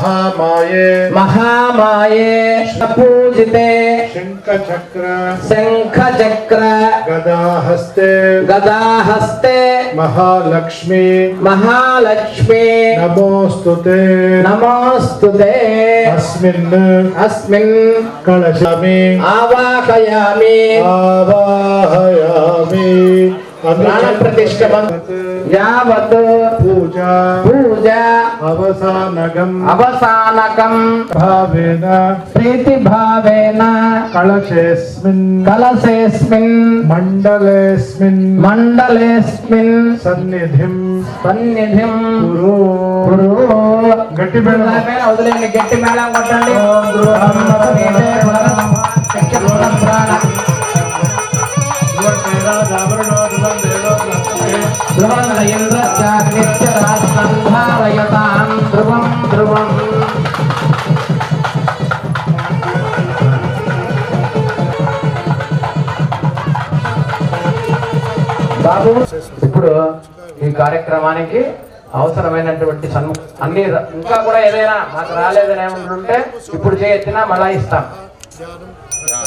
महामाये। महामाये पूजिते। शङ्खचक्र। शङ्खचक्र। गदाहस्ते। गदाहस्ते। महालक्ष्मी। महालक्ष्मी। नमोऽस्तु ते। नमोऽस्तु ते। अस्मिन्। अस्मिन्। कलशामि। आवाहयामि। आवाहयामि। प्राणप्रतिष्ठा యావత్ పూజ పూజ అవసానకం అవసానకం. భావేన ప్రీతి భావేన కలశేస్మిన్. కలశేస్మిన్. మండలేస్మిన్. మండలేస్మిన్. సన్నిధిం. సన్నిధిం. గురు. గురు. గట్టి మేళం వదిలేండి గట్టి మేళం కొట్టండి ధ్రువం ఇంద్రచాగ్నిత్యరాజసంధారయతాం ధ్రువం బాబు ఇప్పుడు ఈ కార్యక్రమానికి అవసరమైనటువంటి సన్ము అన్ని ఇంకా కూడా ఏదైనా మాకు రాలేదని ఏమంటుంటే ఇప్పుడు చేయొచ్చినా మళ్ళా ఇస్తాం.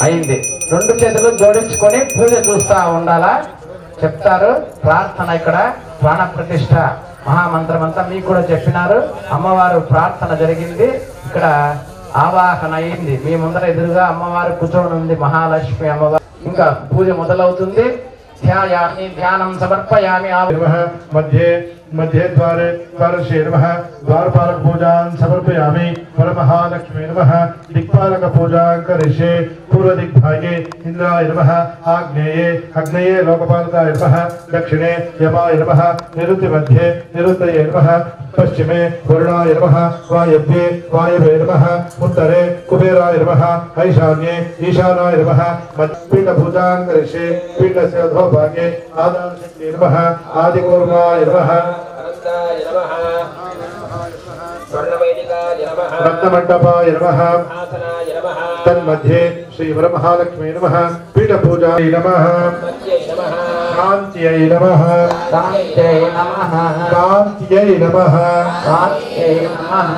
అయింది. రెండు చేతులు జోడించుకొని పూజ చూస్తా ఉండాలా? చెప్తారు. ప్రార్థన ఇక్కడ ప్రాణ ప్రతిష్ట మహామంత్రం అంతా మీకు కూడా చెప్పినారు. అమ్మవారు ప్రార్థన జరిగింది. ఇక్కడ ఆవాహన అయింది. మీ ముందర ఎదురుగా అమ్మవారు కూర్చొని ఉంది మహాలక్ష్మి అమ్మవారు. ఇంకా పూజ మొదలవుతుంది. ధ్యాయామి ధ్యానం సమర్పయామి. ఆ మధ్య मध्ये द्वारे द्वारशे नमः द्वारपालक पूजां समर्पयामि परमहालक्ष्मी नमः। दिक्पालक पूजां करिष्ये पूर्वदिग्भागे इन्द्राय नमः, आग्नेये, अग्नेये लोकपालकाय नमः, दक्षिणे यमाय नमः निरुतिमध्ये निरुतये नमः, पश्चिमे वरुणाय नमः, वायव्ये वायवे नमः, उत्तरे कुबेराय नमः, ऐशान्ये ईशानाय नमः पीठभूतां करिष्ये पीठस्य अधोभागे आदानशक्ति नमः आदिकूर्माय नमः। अनन्ताय नमः। तन्मध्ये श्रीवरमहालक्ष्मी नमः। नमः। मध्यै नमः। कान्त्यै नमः। कान्त्यै नमः। कान्त्यै नमः। कान्त्यै नमः।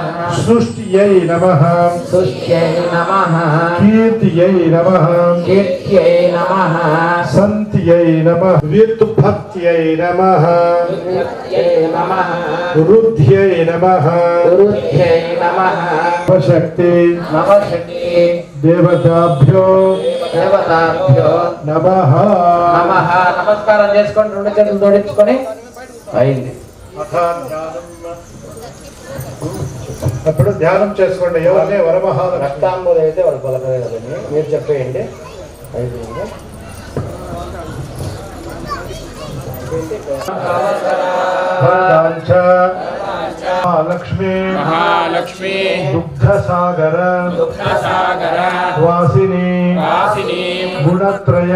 सृष्ट्यै नमः। सृष्ट्यै नमः। कीर्त्यै नमः। कीर्त्यै नमः। सन्त्यै नमः। व्युत्पत्त्यै नमः। व्युत्पत्त्यै नमः। रुद्ध्यै नमः। रुद्ध्यै नमः। शक्ति नमः शक्ति देवताभ्यो। देवताभ्यो। नमः। नमः। नमः నమస్కారం చేసుకొని రెండు చేతులు జోడించుకొని అయింది. అప్పుడు ధ్యానం. చేసుకోండి. ఎవరిని? వరమహాల రక్తాంబులు అయితే వాడు పలకలేదండి మీరు చెప్పేయండి. అయిపోయింది. లక్ష్మీ మహాలక్ష్మీ. దుఃఖ సాగర దుఃఖ సాగర వాసిని. వాసిని. గుణత్రయ.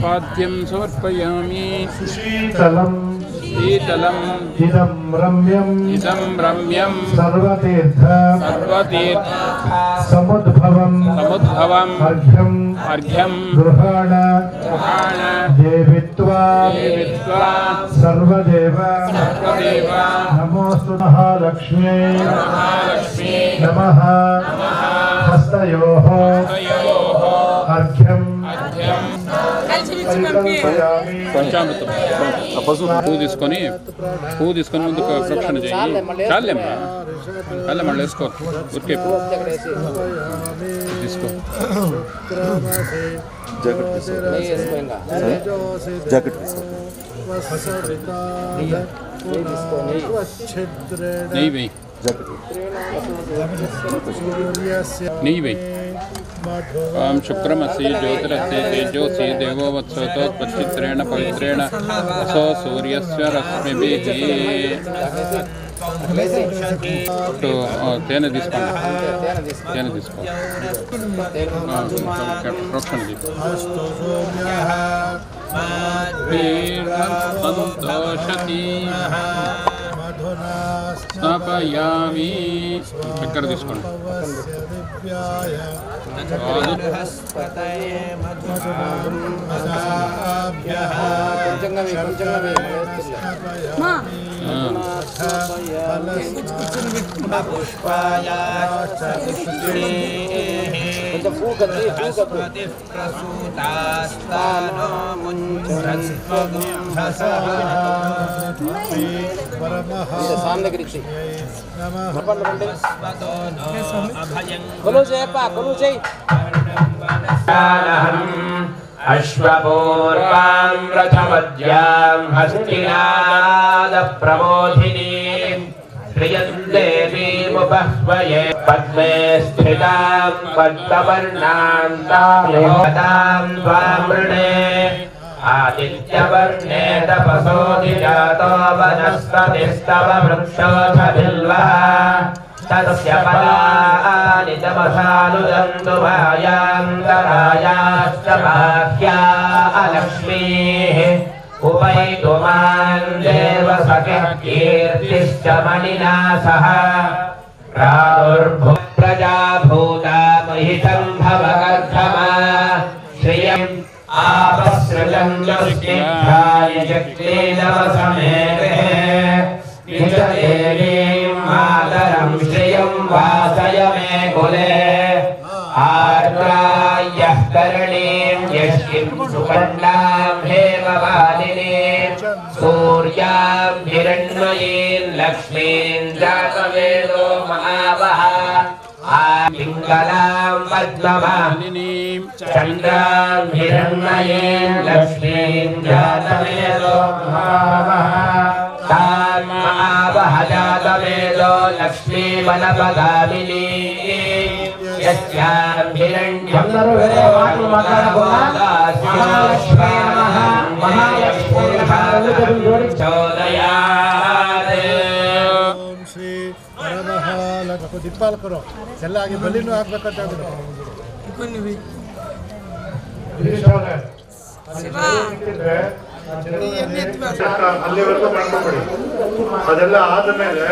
पाद्यं समर्पयामि सुशीतलम् शीतलम् इदं रम्यम् इदं रम्यं सर्वतीर्थ सर्वतीर्थ समुद्भवम् समुद्भवम् अर्घ्यम् अर्घ्यं गृहाण गृहाण देवित्वा देवित्वा सर्वदेव सर्वदेव नमोऽस्तु महालक्ष्म्यै महालक्ष्मी नमः हस्तयोः तयोः अर्घ्यम् अर्घ्यं परिकल्पयामि పంచామృతం ఆ పసుపు పువ్వు తీసుకొని పువ్వు తీసుకొని ముందు ప్రక్షణ చేయి చాలేమ్మా చాలే మళ్ళీ వేసుకో ఉరికే తీసుకో నెయ్యి వేయి నెయ్యి వేయి ఓం శుక్రమసి జ్యోతిరసి తేజోసి దేవో వత్సోతోత్పచ్చిత్రేణ పవిత్రేణ అసో సూర్యస్య రశ్మిభిः ఇటు ఆ, తేనె తీసుకోండి తేనె తీసుకో ఆ, కొంచెం ప్రోక్షణ తీసుకో अस्तु सोम्यः సంతోషతి मधुना స్నాపయామి చక్కెర తీసుకోండి स्नपवस्य दिव्याय కాదు मदाभ्यः కొంచెంగా వేయి, కొంచెంగా వేయి, మళ్ళీ వేస్తుంది. ఆ, प्रसूतास्तानो मुञ्चरत्वगुम्भसः परमः स्वतो नो अभयं कुलु जयपा कुलु जय अश्वपूर्वां रथमद्यां हस्तिनादप्रबोधिनीं श्रियं देवीमुपह्वये पद्मे स्थितां पद्मवर्णान्तां स्वामृणे आदित्यवर्णे तपसोऽधिजातो वनस्पतिस्तव वृक्षोऽथबिल्वा तस्य पदानि तपसानुदन्तु भायान्तरायाश्च बाह्या कीर्तिश्च मणिना सह प्रादुर्भुव प्रजा भूता महिसम्भवकर्धमा श्रियम् आपसृजन्दुष्टिभ्याय चक्रे नवसमेरे निजदेवीम् मातरम् श्रियम् वासय मे कुले आर्द्रायः करणीम् यश्किम् सुकण्डाम् हेमवाले सूर्याभिरण्मयीर्लक्ष्मीम् जातवेदो महावः। पिङ्गलाम् पद्मवामिनीम् चन्द्राभिरण्मयीम् लक्ष्मीम् जातवेदो महावः। ಶ್ರೀ ದಿಪ್ಪಾಲಕರು ಎಲ್ಲ ಆಗಿ ಬಲಿನೂ ಹಾಕ್ಬೇಕಂತ ಅಲ್ಲಿವರೆಗೂ ಮಾಡ್ಕೊಂಡ್ಬಿಡಿ ಅದೆಲ್ಲ ಆದಮೇಲೆ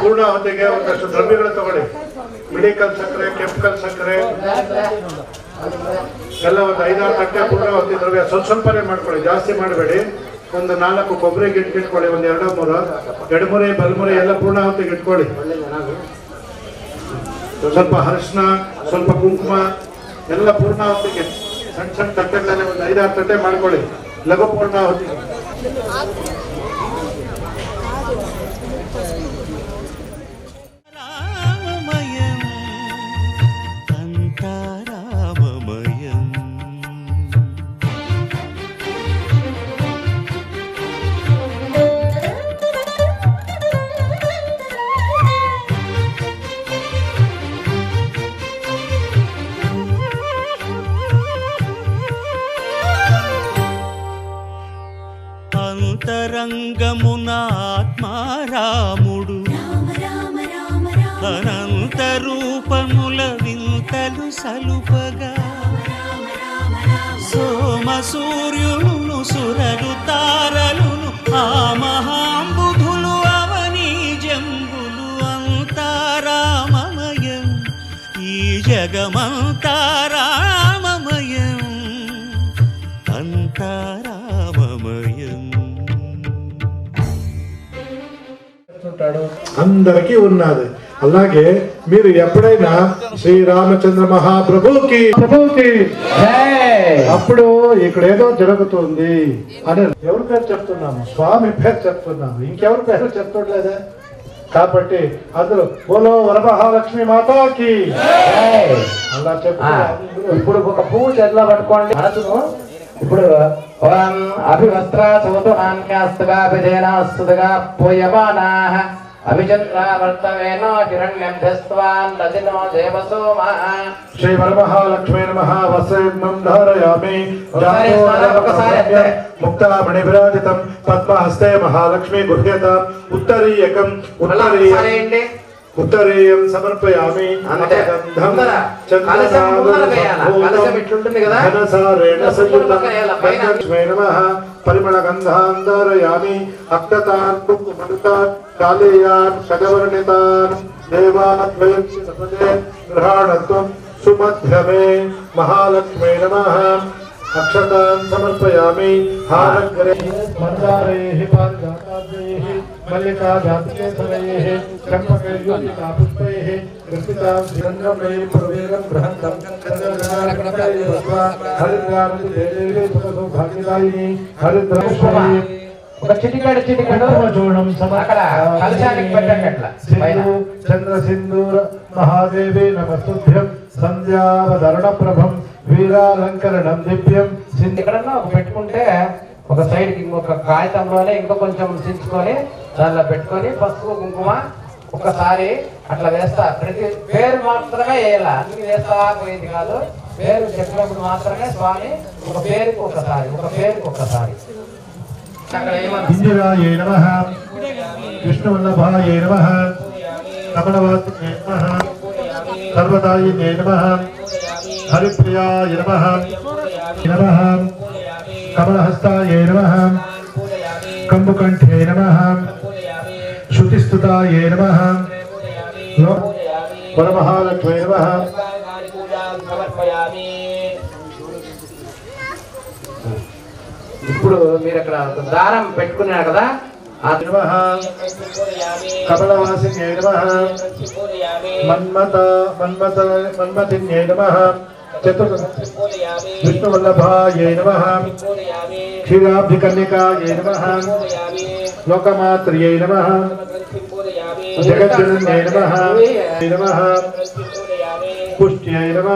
ಪೂರ್ಣ ಹೊತ್ತಿಗೆ ಒಂದಷ್ಟು ದ್ರವ್ಯಗಳು ತಗೊಳ್ಳಿ ಬಿಳಿ ಕಲ್ ಸಕ್ಕರೆ ಕೆಂಪು ಕಲ್ ಸಕ್ಕರೆ ಎಲ್ಲ ಒಂದು ಐದಾರು ತಟ್ಟೆ ಪೂರ್ಣ ಹೊತ್ತಿದ್ರು ಸ್ವಲ್ಪ ಸ್ವಲ್ಪನೇ ಮಾಡ್ಕೊಳ್ಳಿ, ಜಾಸ್ತಿ ಮಾಡಬೇಡಿ. ಒಂದು ನಾಲ್ಕು ಕೊಬ್ಬರಿ ಗಿಟ್ಟು ಇಟ್ಕೊಳ್ಳಿ, ಒಂದು ಎರಡು ಮೂರು. ಎಡಮುರಿ, ಬಲ್ಮೂರೆ ಎಲ್ಲ ಪೂರ್ಣ ಹೊತ್ತಿಗೆ ಇಟ್ಕೊಳ್ಳಿ. ಸ್ವಲ್ಪ ಅರಿಶಿನ ಸ್ವಲ್ಪ ಕುಂಕುಮ, ಎಲ್ಲ ಪೂರ್ಣ ಹೊತ್ತಿಗೆ ಸಣ್ಣ ಸಣ್ಣ ತಟ್ಟೆಗಳಲ್ಲಿ ಒಂದು ಐದಾರು ತಟ್ಟೆ ಮಾಡ್ಕೊಳ್ಳಿ. ಲಘು ಪೂರ್ಣ ಹೊತ್ತಿಗೆ జగమంతారామమయం అంతారామమయం ఉంటాడు అందరికీ ఉన్నది. అలాగే మీరు ఎప్పుడైనా శ్రీరామచంద్ర మహాప్రభుకి ప్రభుకి అప్పుడు ఇక్కడ ఏదో జరుగుతుంది అని ఎవరి పేరు చెప్తున్నాము? స్వామి పేరు చెప్తున్నాము. ఇంకెవరి పేరు చెప్తుండలేదా? కాబట్టి అందరూ బోలో వరమహాలక్ష్మి మాతాకి! అలా చెప్పు. ఇప్పుడు ఒక పువ్వు చేతిలో పట్టుకోండి. మనసును ఇప్పుడు ఓం అభివస్త్ర చౌతునాన్యాస్తుగా విజయనాస్తుగా పోయమానా అభిచంద్రావర్తమేనో హిరణ్యం ధస్వాన్ రజినో దేవసోమః. శ్రీ వరమహాలక్ష్మీ నమః. వసేగ్నం ధారయామి. ఒకసారి స్నానం, ఒకసారి అంతే. ముక్తామణి విరాజితం పద్మహస్తే మహాలక్ష్మి గుహ్యత. ఉత్తరీయకం. ఉత్తరీయం. ఉత్తరీయం సమర్పయామి? ఘనసారేణ సంయుతం నమః. परिमणगन्धान्धारयामि अक्षतान् कुङ्कुमरुतान् शालेयान् षडवर्णितान् देवाद्वयक्षे गृहाणत्वं सुमध्यमे महालक्ष्मे नमः। अक्षतान् समर्पयामि, हारग्रे। मन्दारेः पारिजाताभ्य అక్కడ కలశానికి పెట్టండి అట్లా పైన. సింధు చంద్ర సింధూర మహాదేవి నమస్తుభ్యం సంధ్యావదరణ ప్రభం వీరాలంకరణం దివ్యం సింధు ఎక్కడన్నా పెట్టుకుంటే ఒక సైడ్కి ఇంకొక కాగితంలోనే ఇంకా కొంచెం చించుకొని దానిలో పెట్టుకొని పసుపు కుంకుమ ఒకసారి అట్లా వేస్తా. ప్రతి పేరు మాత్రమే వేయాల. అన్ని వేస్తా పోయేది కాదు. పేరు చెప్పినప్పుడు మాత్రమే స్వామి ఒక పేరుకి ఒకసారి ఒక పేరుకి ఒకసారి అక్కడ ఏమన్నా ఇందిరాయే నమ. విష్ణువల్లభాయే నమ. కమలవాసినే నమ. సర్వదాయినే నమ. హరిప్రియాయ నమ. నమ. కమలహస్తాయే నమ. కంబుకంఠే నమ. శృతిస్తుతాయే నమ. వరమహాలక్ష్మీ నమ. ఇప్పుడు మీరు అక్కడ దారం పెట్టుకున్నారు కదా? ఆ నమ. కమలవాసినే నమ. మన్మత మన్మత మన్మతిన్యై నమ. చతుర్ విష్ణువల్లభాయై నమ క్షీరాబ్ధికన్యకాయై నమ లోకమాత్ర్యై నమ జగజ్జనన్యై నమ నమ పుష్ట్యై నమ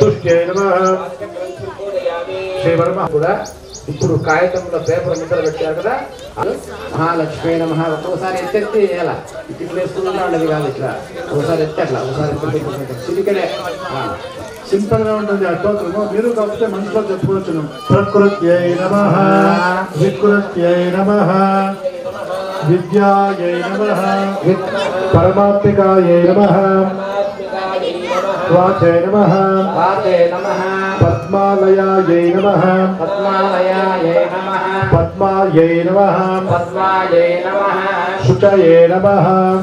తుష్ట్యై నమ శ్రీవర్మ కూడా ఇప్పుడు కాగితంలో పేపర్ ముద్దలు పెట్టారు కదా? మహాలక్ష్మి నమ. ఒకసారి ఎత్తెత్తి వేయాల ఇట్లా వేసుకుంటా ఉండదు కాదు ఇట్లా. ఒకసారి ఎత్తి అట్లా. ఒకసారి ఎత్తి చిటికనే సింపుల్గా ఉంటుంది అర్థమవుతుందో మీరు కాకపోతే మనసులో చెప్పుకోవచ్చు ప్రకృత్యై నమ. వికృత్యై నమ. విద్యాయై నమ. పరమాత్మికాయై నమ. వాచై నమ. పాతే నమ. పద్మాలయాయై నమ. పద్మాలయాయ నమ. పద్మాయై నమ. పద్మాయై నమ. శుచయే నమ.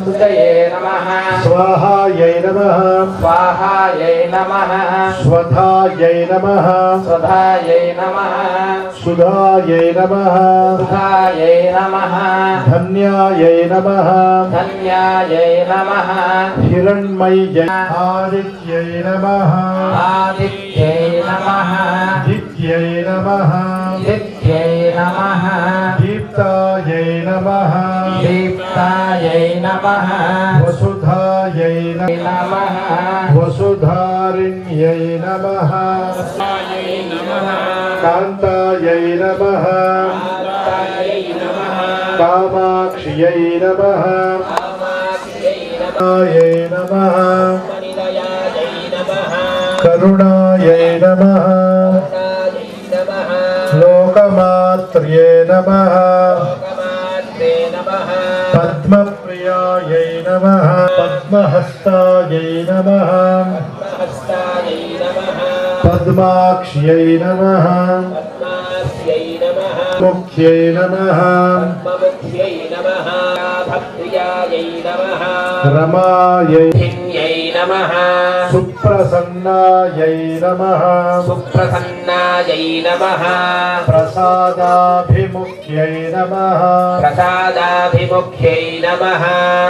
సుజయే నమ. స్వాహాయై నమ. స్వాహాయై నమ. స్వధాయై నమ. స్వధాయై నమ. సుధాయై నమ. సుధాయై నమ. ధన్యాయై నమ. ధన్యాయై నమ. హిరణ్మయ్యై ఆదిత్యై నమ. ఆదిత్యై నమ. नमः। दित्यै नमः। दित्यै नमः। दीप्तायै नमः। दीप्तायै नमः। वसुधायै नमः। वसुधारिण्यै नमः। कान्तायै नमः। कामाक्ष्यै नमः। नमः। करुणा नमः लोकमात्र्ये नमः पद्मप्रियायै नमः पद्महस्तायै नमः पद्माक्ष्यै नमः मुख्यै नमः रमायै नमः सुप्रसन्नायै नमः सुप्रसन्नायै नमः प्रसादाभिमुख्यै नमः प्रसादाभिमुख्यै नमः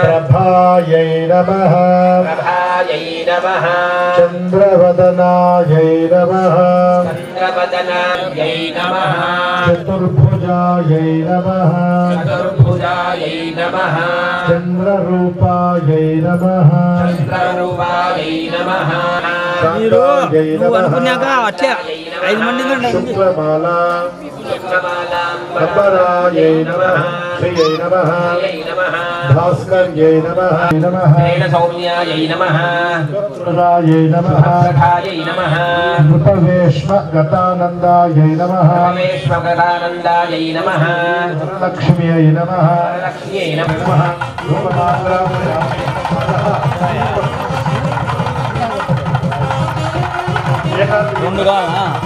प्रभायै नमः प्रभायै नमः चन्द्रवदनायै नमः चन्द्रवदनायै नमः चतुर्भु चतुर्भुजायै नमः చతుర్భుజాయై నమ चन्द्ररूपायै नमः చంద్రరూపాయై నమ మీరు शान्तायै నువ్వు नमः అనుకున్నాక అట్లే ఐదు మంది ఉండండి शुक्लमाला శుక్లమాలాం అంబరాయై నమః శ్రీయై నమః భాస్కర్యై నమః నమః సౌమ్యాయై నమః పుత్రాయై నమః సఖాయై నమః నృపవేష్మ గతానందాయై నమః పరమేశ్వరానందాయై నమః లక్ష్మ్యై నమః లక్ష్మ్యై నమః నమః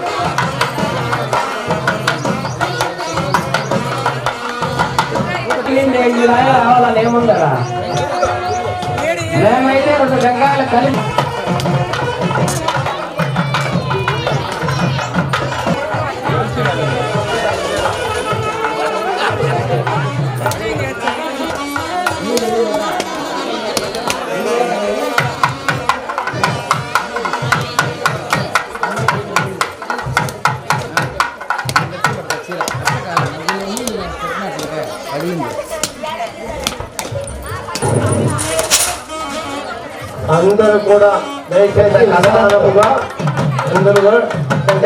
రావాలని ఏముందరా మేమైతే రెండు గంగాలు కలిపి అందరూ కూడా దయచేసి నిదానముగా అందరూ కూడా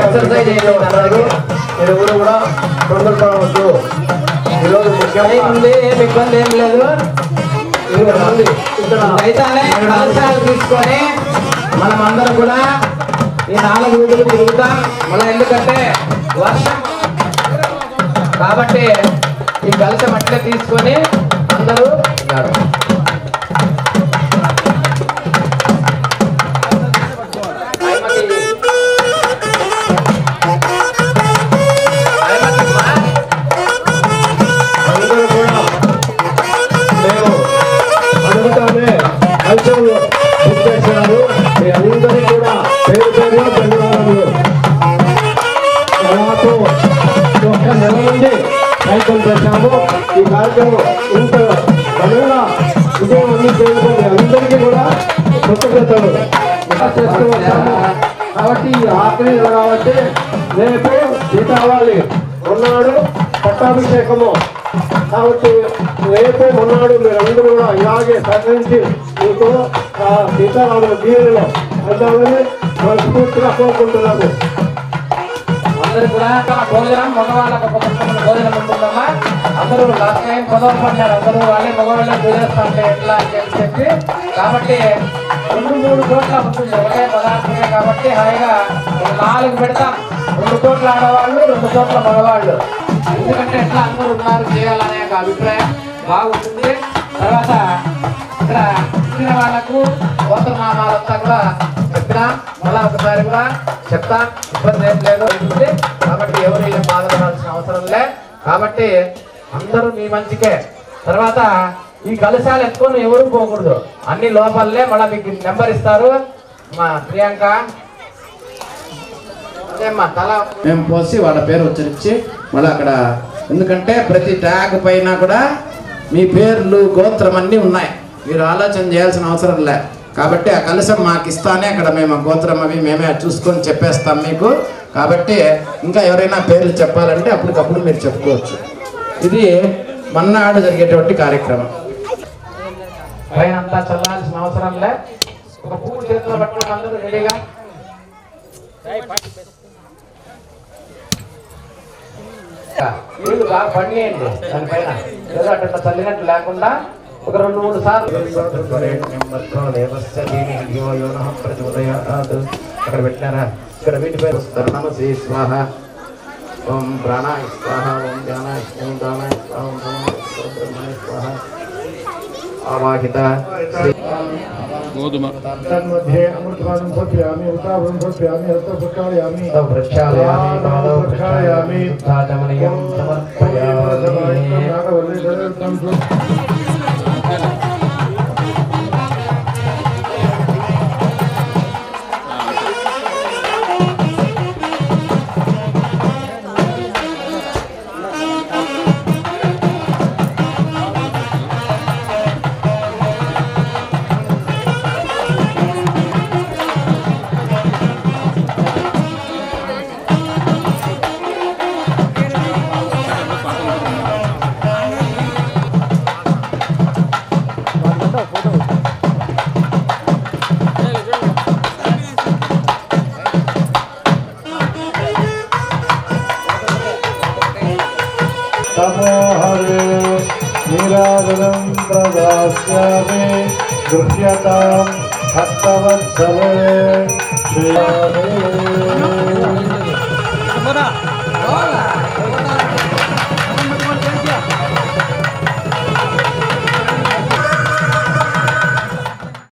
ఎక్సర్సైజ్ చేయండి. ఎవరు కూడా తొందరపడవద్దు ఈరోజు ఏం ఇబ్బంది ఏం లేదు. ఇక్కడ తీసుకొని మనం అందరం కూడా ఈ నాలుగు వీధులు తిరుగుతాం. మనం ఎందుకంటే వర్షం కాబట్టి ఈ కలశం అట్లే తీసుకొని అందరూ ఈ ఇంత బలంగా విజయవంతం చేయడం మీ అందరికీ కూడా కృతజ్ఞతలు ఇలా చేస్తూ వచ్చాము కాబట్టి ఆఖరి కాబట్టి రేపు దీపావళి ఉన్నాడు పట్టాభిషేకము. కాబట్టి రేపు మొన్నాడు మీరందరూ కూడా ఇలాగే సహకరించి మీకు ఆ సీతారాముల దీవెనలో అందామని మనస్ఫూర్తిగా కోరుకుంటున్నాము. అందరూ కూడా భోజనం మగవాళ్ళకు ఒక భోజనం ఉంటుందమ్మా. అందరూ లాస్ట్ టైం పదవ పడ్డారు అందరూ వాళ్ళే మగవాళ్ళే భోజనం ఎట్లా అని చెప్పి కాబట్టి రెండు మూడు చోట్ల ఉంటుంది ఒకే పదార్థమే కాబట్టి హాయిగా నాలుగు పెడతాం. రెండు చోట్ల ఆడవాళ్ళు రెండు చోట్ల మగవాళ్ళు. ఎందుకంటే ఎట్లా అందరూ ఉన్నారు చేయాలనే ఒక అభిప్రాయం బాగుంటుంది. తర్వాత ఇక్కడ ఇచ్చిన వాళ్ళకు గోత్రనామాలంతా కూడా చెప్పినా మళ్ళా ఒకసారి కూడా చెప్తా. ఇబ్బంది ఏం లేదు. కాబట్టి ఎవరు ఏం బాధపడాల్సిన అవసరం లే. కాబట్టి అందరూ మీ మంచికే. తర్వాత ఈ కలశాలు ఎత్తుకొని ఎవరు పోకూడదు. అన్ని లోపలనే మళ్ళీ మీకు నెంబర్ ఇస్తారు. మా ప్రియాంక. మేము పోసి వాళ్ళ పేరు ఉచ్చరించి మళ్ళీ అక్కడ ఎందుకంటే ప్రతి ట్యాగ్ పైన కూడా మీ పేర్లు గోత్రం అన్నీ ఉన్నాయి. మీరు ఆలోచన చేయాల్సిన అవసరం లే. కాబట్టి ఆ కలశం మాకు ఇస్తానే అక్కడ మేము గోత్రం అవి మేమే చూసుకొని చెప్పేస్తాం మీకు. కాబట్టి ఇంకా ఎవరైనా పేర్లు చెప్పాలంటే అప్పటికప్పుడు మీరు చెప్పుకోవచ్చు. ఇది మన్నాడు జరిగేటువంటి కార్యక్రమం. పైన అంతా చల్లాల్సిన అవసరం లే. ఒక పువ్వు చేతిలో పట్టుకుని అందరూ రెడీగా. నీళ్ళు బాగా పండియండి దానిపైన ఏదో అట్లా చల్లినట్టు లేకుండా ఒక రెండు మూడు సార్లు. అక్కడ పెట్టినారా? ఇక్కడ వీటిపై వస్తారు. నమస్తే స్వాహ. ఓం ప్రాణాయ స్వాహ ఓం ధ్యానాయ ఓం దానాయ స్వాహ ఓం బ్రహ్మాయ స్వాహ ఆవాహిత గోధుమ తన్మధ్యే అమృతపానం భోక్యామి ఉతాపం భోక్యామి రక్త ప్రక్షాళయామి